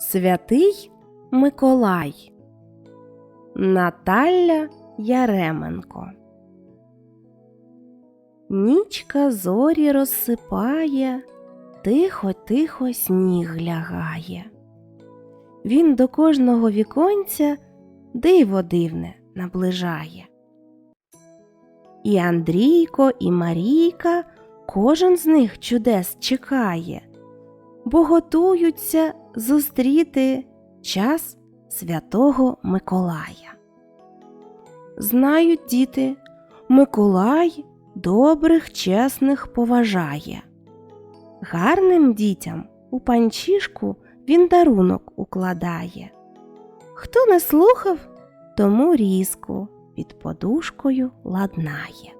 Святий Миколай Наталя Яременко Нічка зорі розсипає, тихо-тихо сніг лягає. Він до кожного віконця диво дивне наближає. І Андрійко, і Марійка, кожен з них чудес чекає, бо готуються зустріти час святого Миколая. Знають діти, Миколай добрих, чесних поважає. Гарним дітям у панчішку він дарунок укладає. Хто не слухав, тому різку під подушкою ладнає.